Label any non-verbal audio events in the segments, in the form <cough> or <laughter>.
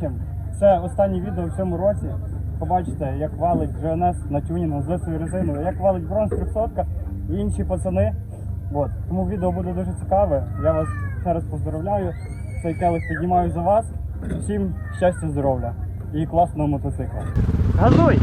общем, це останнє відео в цьому році. Побачите, як валить GNS на тюнінгу з лисою резиною, як валить бронз 300 і інші пацани. От. Тому відео буде дуже цікаве. Я вас ще раз поздоровляю. Цей келих піднімаю за вас. Всім щастя, здоров'я і класного мотоцикла. Газуй!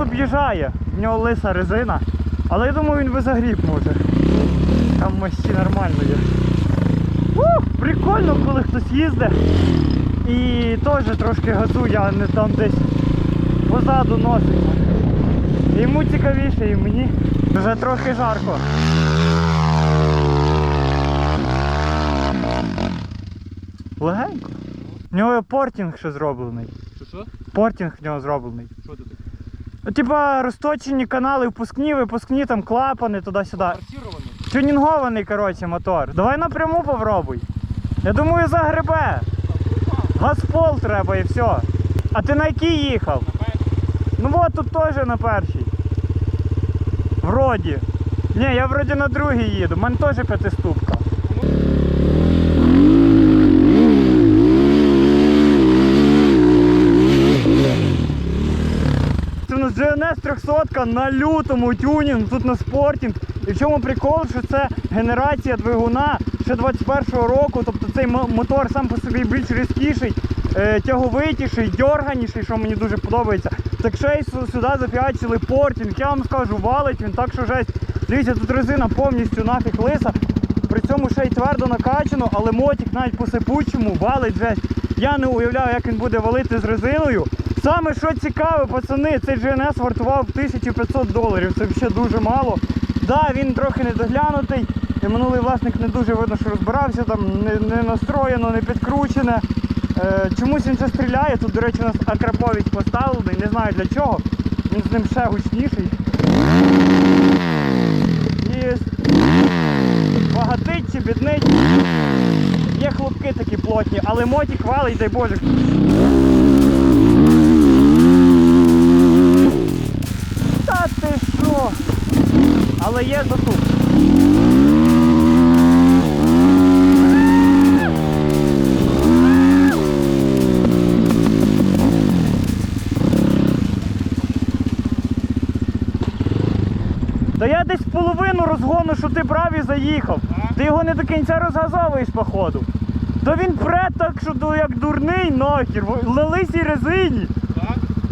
GNS об'їжджає, в нього лиса резина, але я думаю він би загріб може. Там мощі нормально є. Ух, прикольно, коли хтось їздить і теж трошки газує, а не там десь позаду носиться. Йому цікавіше і мені. Вже трохи жарко. Легенько. В нього портінг ще зроблений. Що? Портінг в нього зроблений. Що ти? Ну, Типа розточені канали, впускні, випускні, там клапани туди-сюди. Тюнінгований, коротше, мотор. Давай напряму попробуй. Я думаю, загребе. Газпол треба і все. А ти на який їхав? Ну от тут теж на першій. Вроді. Ні, я вроді на другій їду. У мене теж п'ятиступка. Це у нас GNS 300 на лютому тюнінг, тут на спортінг. І в чому прикол, що це генерація двигуна ще 21-го року, тобто цей мотор сам по собі більш різкіший, е, тяговитіший, дьорганіший, що мені дуже подобається. Так ще й сюди зафіачили портінг. Я вам скажу, валить він так, що жесть. Дивіться, тут резина повністю нафіг лиса. При цьому ще й твердо накачано, але мотик навіть по сипучому валить жесть. Я не уявляю, як він буде валити з резиною. Саме що цікаве, пацани, цей GNS вартував 1500 доларів. Це взагалі дуже мало. Да, він трохи недоглянутий. І минулий власник не дуже видно, що розбирався, там не, не настроєно, не підкручене. Е, чомусь він ще стріляє. Тут, до речі, у нас акраповість поставлений, не знаю для чого. Він з ним ще гучніший. І багатить чи біднить. Є хлопки такі плотні, але мотик валить, дай Боже. Ти? Але є засух. Та я десь половину розгону, що ти праві заїхав. Ти його не до кінця розгазовуєш, походу. Та він пре так, що як дурний нахер. в- На лисій резині.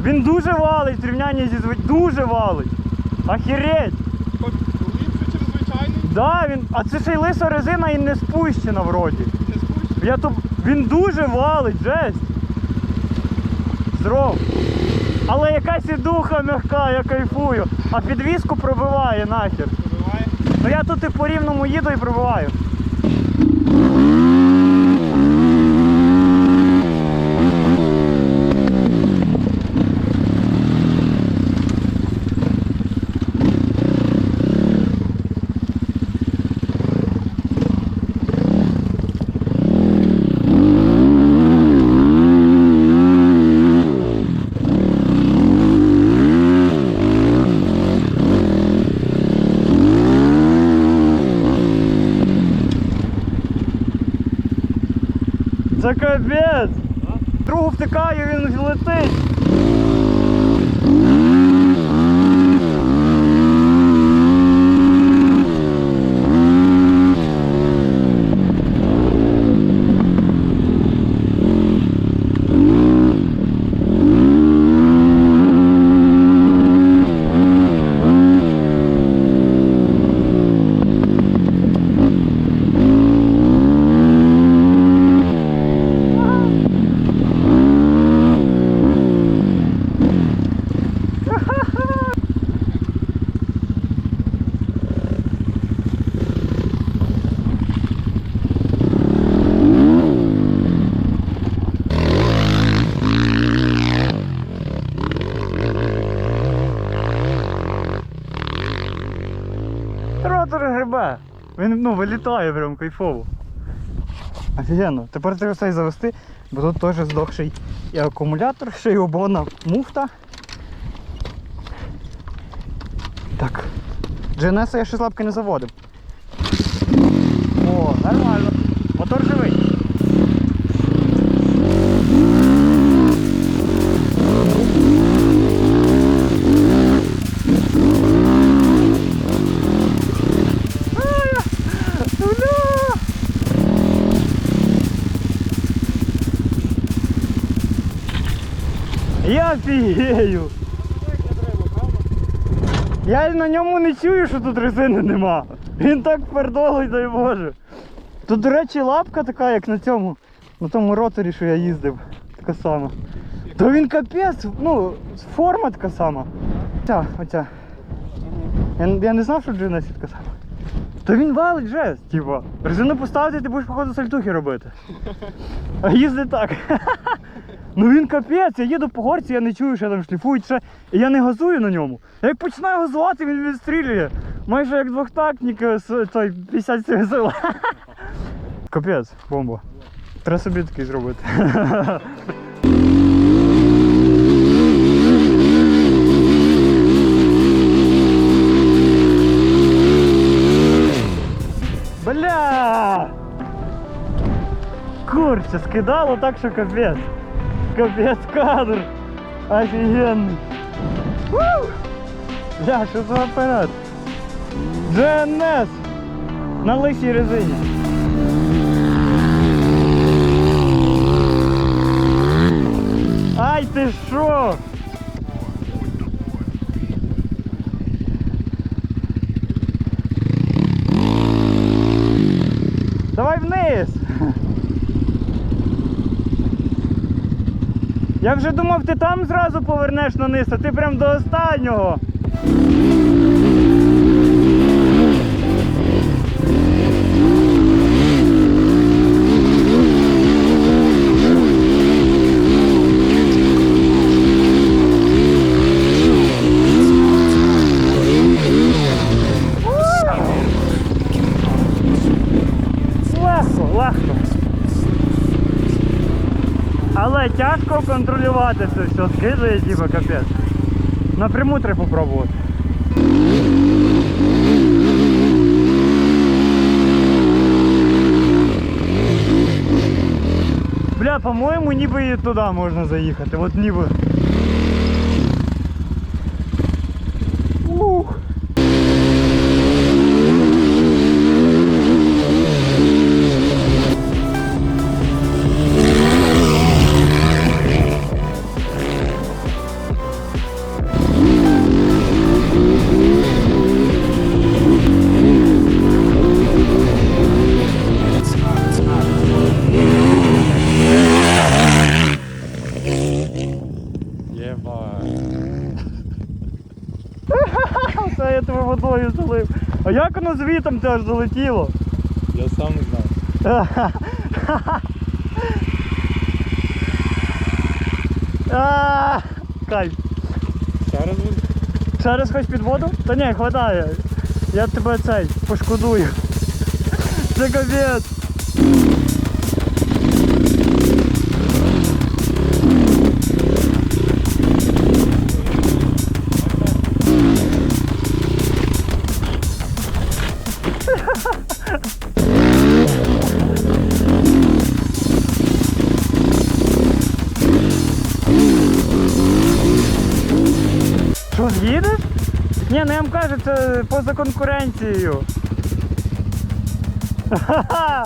Він дуже валить в порівнянні зі звич... Дуже валить. Охереть. Ліпше через звичайний, Да, він... А це ще й лиса резина і не спущена вроді. не спущено. Я то... Він дуже валить, жесть. зров. Але якась і духа м'яка, я кайфую. А підвіску пробиває нахер. Пробиває. Ну я тут і по рівному їду і пробиваю. Це капець! Другу втикаю, він летить. Він ну, вилітає прям кайфово. Офігенно. Тепер треба цей завести, бо тут теж здохший і акумулятор, ще й обона муфта. Так. GNS я ще з лапки не заводив. О, нормально. Мотор живий. Я. Я на ньому не чую, що тут резини нема. Він так пердолить, дай Боже. Тут, до речі, лапка така, як на цьому, на тому роторі, що я їздив. Така сама. То він капець, ну, форма така сама. Ця, оця. Я, я не знав, що GNS така сама. То він валить жесть, типа. Резину поставити, ти будеш, походу, сальтухи робити. А їздить так. <laughs> Ну він капець, я їду по горці, я не чую, що там шліфують ще. І я не газую на ньому. Я як починаю газувати, він відстрілює. Майже як двохтактник е, той 57 сил. <laughs> Капець, бомба. Треба собі такий зробити. <laughs> Бля! Курче, скидало так, що капець. Капець кадр. Офигенный! Бля, що за апарат? GNS на лисій резині. Ай ти що? Давай вниз. Я вже думав, ти там зразу повернеш на низ, а ти прям до останнього. Тяжко контролювати це все, скидає, типа капець. Напряму треба попробувати. Бля, по-моєму, ніби і туди можна заїхати. От ніби. Як воно звітом теж залетіло? Я сам не знаю. <laughs> Кайф. Ще раз буде? Зараз хоч під воду? Та ні, хватає. Я тебе цей пошкодую. <laughs> Це капець. Ні, ну я вам кажу, це поза конкуренцією. <laughs>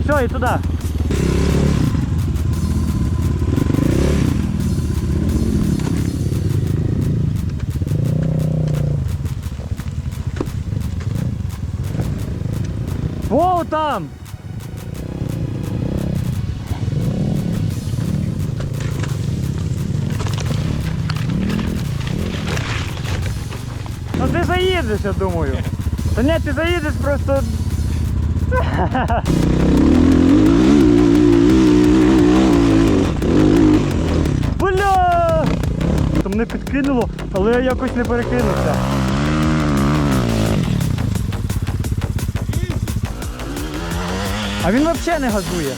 Все, і туди. О, там! Ти заїдеш, я думаю. Та ні, ти заїдеш просто. Бля! То мене підкинуло, але я якось не перекинувся. А він взагалі не газує.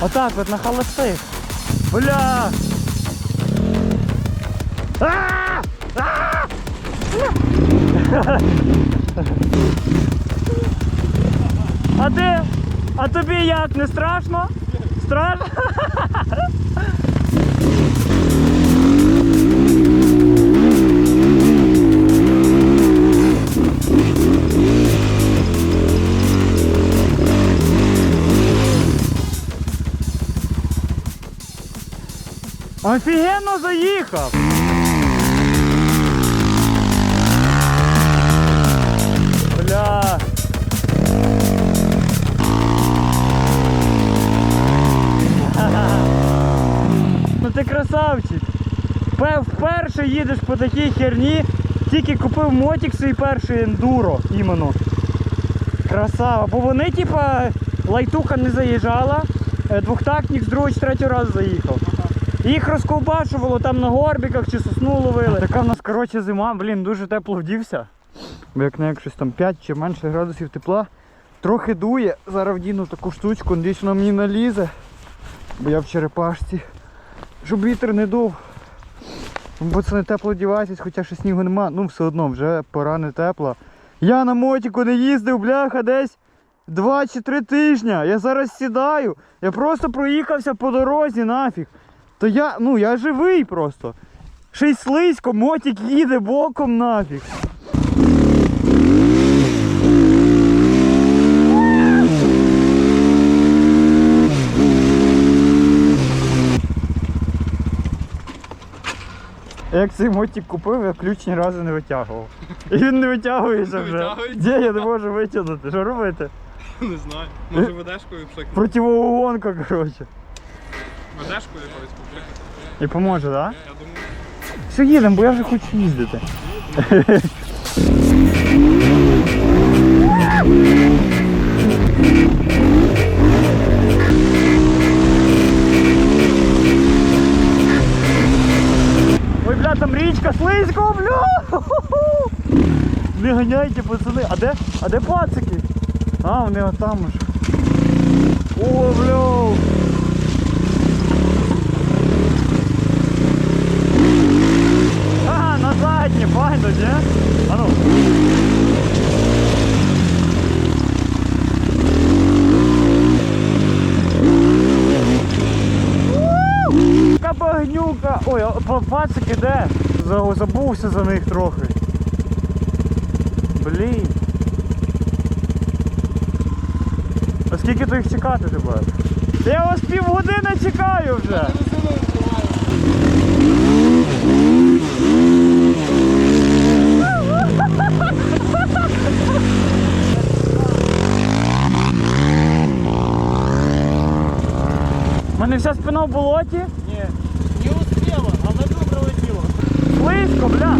Отак от на холостих. Бля! А! А ти? А тобі як? Не страшно? Страшно? Офігенно заїхав! Ти красавчик. Вперше їдеш по такій херні, тільки купив мотик свій перший ендуро іменно. Красава. Бо вони, типа, лайтуха не заїжджала, е, двохтактник з другого чи третього разу заїхав. Їх розковбашувало там на горбіках чи сосну ловили. Така в нас коротше зима, блін, дуже тепло вдівся. Бо як не як щось там 5 чи менше градусів тепла. Трохи дує. Зараз вдіну таку штучку, надіюсь вона мені налізе. Бо я в черепашці. Щоб вітер не дув. Бо це не тепло діватись, хоча ще снігу нема. Ну все одно вже пора не тепла. Я на мотику не їздив, бляха, десь 2 чи 3 тижня. Я зараз сідаю. Я просто проїхався по дорозі нафіг. То я, ну я живий просто. Ще й слизько, мотик їде боком нафіг. Як цей мотик купив, я ключ ні разу не витягував. І він не витягується вже. Де я не можу витягнути? Що робити? Не знаю. Може ведешкою пшикнути? Противогонка, коротше. Ведешкою якоюсь поприкати. І поможе, так? Я думаю, Все, їдемо, бо я вже хочу їздити. <laughs> річка, слизько, бля! Не ганяйте, пацани. А де? А де пацики? А, вони отам аж. О, бля! Ага, на заднє, файно, ні? А ну. Багнюка! Ой, а пацики де? За- Забувся за них трохи. Блін. А скільки то їх чекати тепер? Я вас півгодини чекаю вже. У мене вся спина в болоті. Ні, не успіла, але добре летіло. Близько, бля.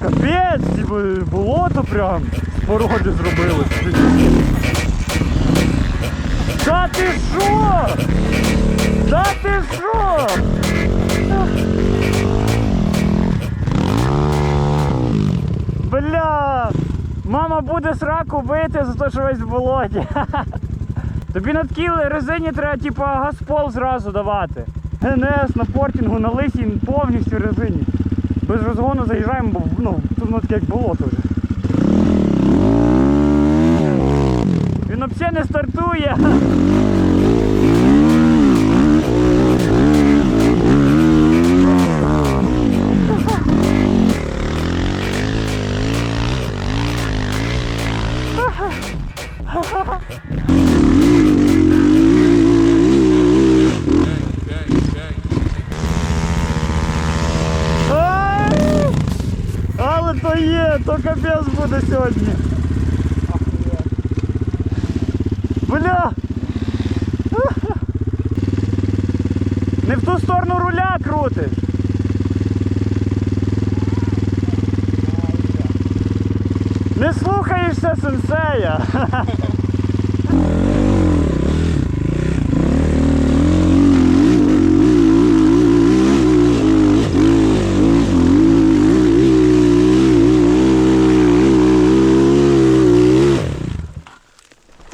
Капець, типу, болото прям породи зробили. Та ти що? Та ти що? Бля! Мама буде сраку бити за те, що весь в болоті. <laughs> Тобі на такій резині треба, типу, газпол зразу давати. ГНС на портінгу, на лисій, повністю резині. Без розгону заїжджаємо, бо ну, тут воно таке як болото вже. Він взагалі не стартує. Але то є, то капець буде сьогодні. Бля! Не в ту сторону руля крутиш. Не слухаєшся сенсея. <laughs>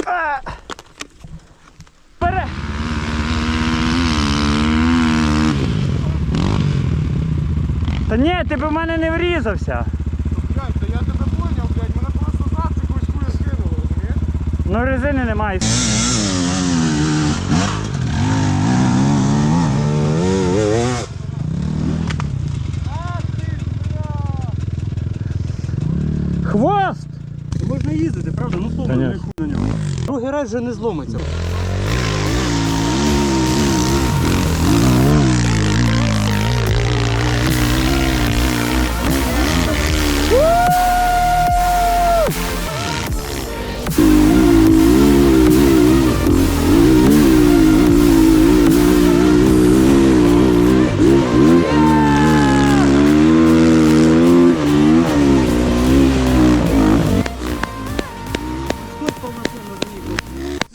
А! Пере! Та ні, ти б в мене не врізався. Блядь, та я тебе поняв, блядь, мене просто завтра якусь скинуло, розумієш? Ну резини немає. Хвост! Можна їздити, правда? Ну слово не хуй на нього. Другий раз вже не зломиться.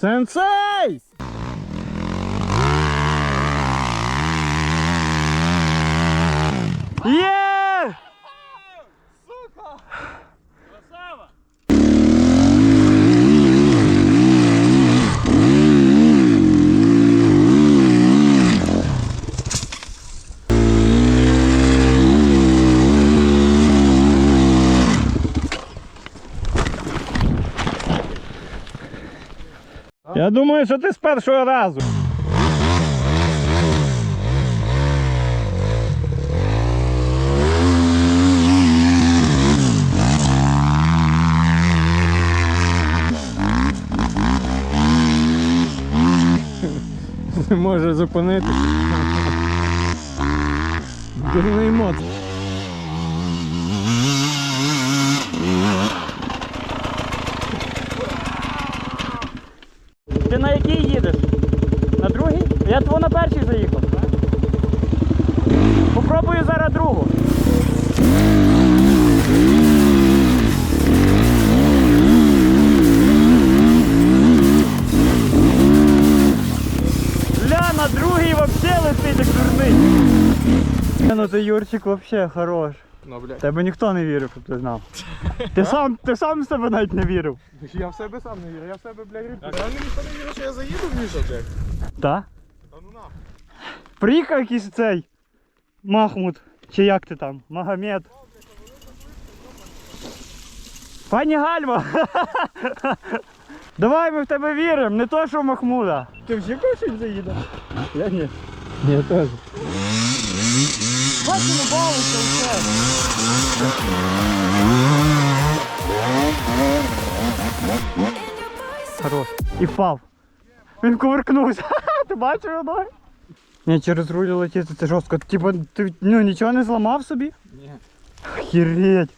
Сенсей! Є! Я думаю, що ти з першого разу. Не може зупинитися. Дурний мод. На який їдеш? На другий? Я твого на перший заїхав. Попробую зараз другу. Ля, на другий вообще летить як дурний. Ну ти Юрчик вообще хорош. Ну, блядь. Тебе ніхто не вірив, щоб ти знав. Ти сам, ти сам в себе навіть не вірив. Я в себе сам не вірю, я в себе, блядь, рибку. А мені ніхто не вірить, що я заїду в Міша, блядь. Так? Та ну нахуй. Приїхав якийсь цей Махмуд, чи як ти там, Магомед. Пані Гальма! <laughs> Давай ми в тебе віримо, не то що в Махмуда. Ти вже кошень заїдеш? Я ні. Ні, теж. Бачимо, бавиться все. Хорош. І впав. Він кувыркнувся. <laughs> Ти бачив його? Ні, через руль летіти це жорстко. Типа, ти ну, нічого не зламав собі? Ні. Охереть.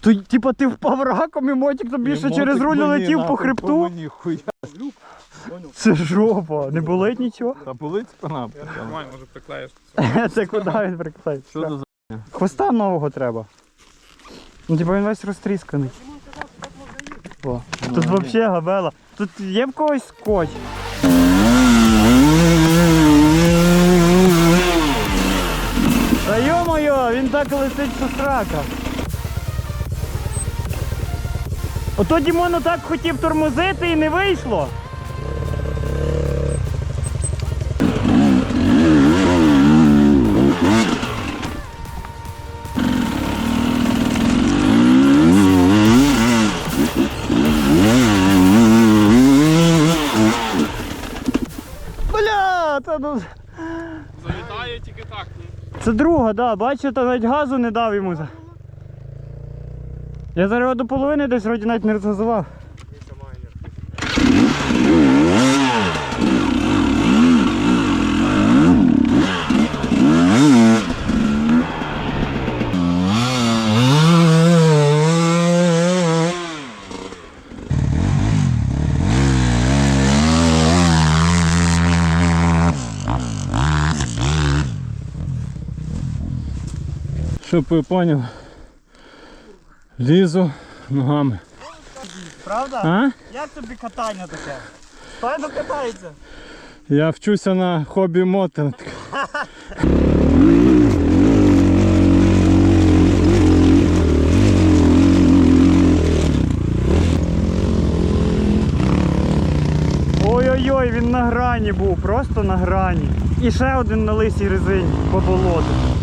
То, типа ти впав раком і мотик тобі ще через руль летів по хребту. Це жопа, не болить нічого. Та болить спина. Знаю, може приклеїш. <laughs> Це куди він приклеїв? Що це за Хвоста нового треба. Ну, типа він весь розтрісканий. О, тут взагалі габела. Тут є в когось скотч. Та йо-моє, він так летить, що срака. Ото Дімон так хотів тормозити і не вийшло. тільки так. Ну. Це друга, да, бачите, навіть газу не дав йому. Я зараз до половини десь вроді навіть не розгазував. Щоб ви поняли. Лізу ногами. Правда? А? Як тобі катання таке? Файно катається. Я вчуся на хобі мотинг. Ой-ой-ой, він на грані був, просто на грані. І ще один на лисій резині по болоту.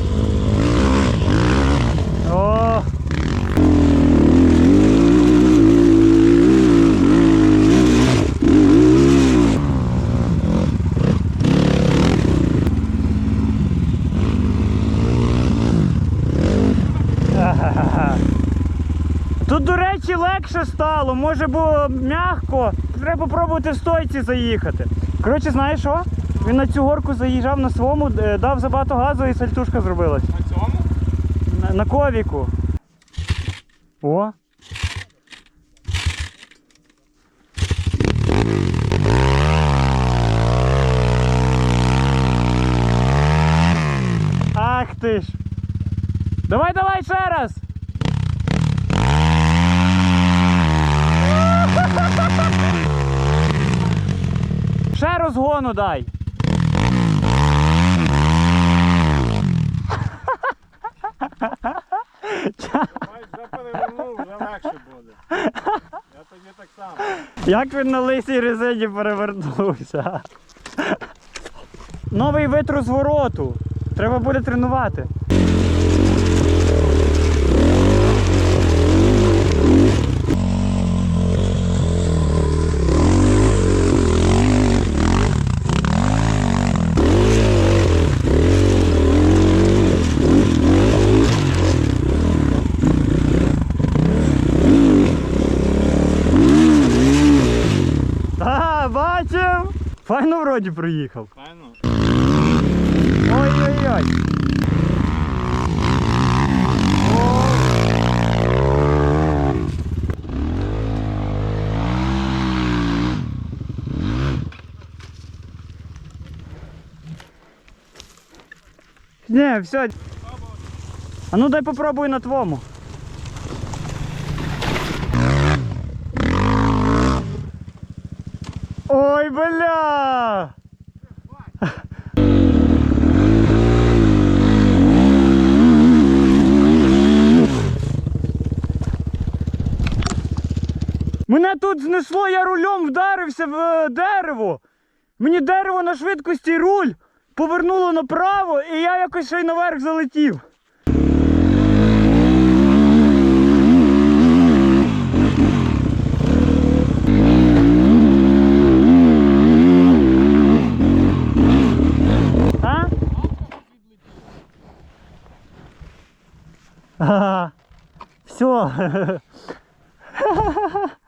О! Тут, до речі, легше стало, може було м'яко. Треба попробувати в стойці заїхати. Коротше, знаєш що? Він на цю горку заїжджав на своєму, е, дав забагато газу і сальтушка зробилась. На ковіку. О. Ах ти ж. Давай, давай ще раз. Ще розгону дай. Бач, вже перевернув, вже легше буде. Я тоді так само. Як він на лисій резині перевернувся. Новий вид розвороту. Треба буде тренувати. Та, бачив! Файно вроді проїхав. Ой-ой-ой. Не, все. А ну дай попробуй на твому. Ой, бля! Мене тут знесло, я рулем вдарився в е, дерево. Мені дерево на швидкості руль повернуло направо, і я якось ще й наверх залетів. Все. <laughs>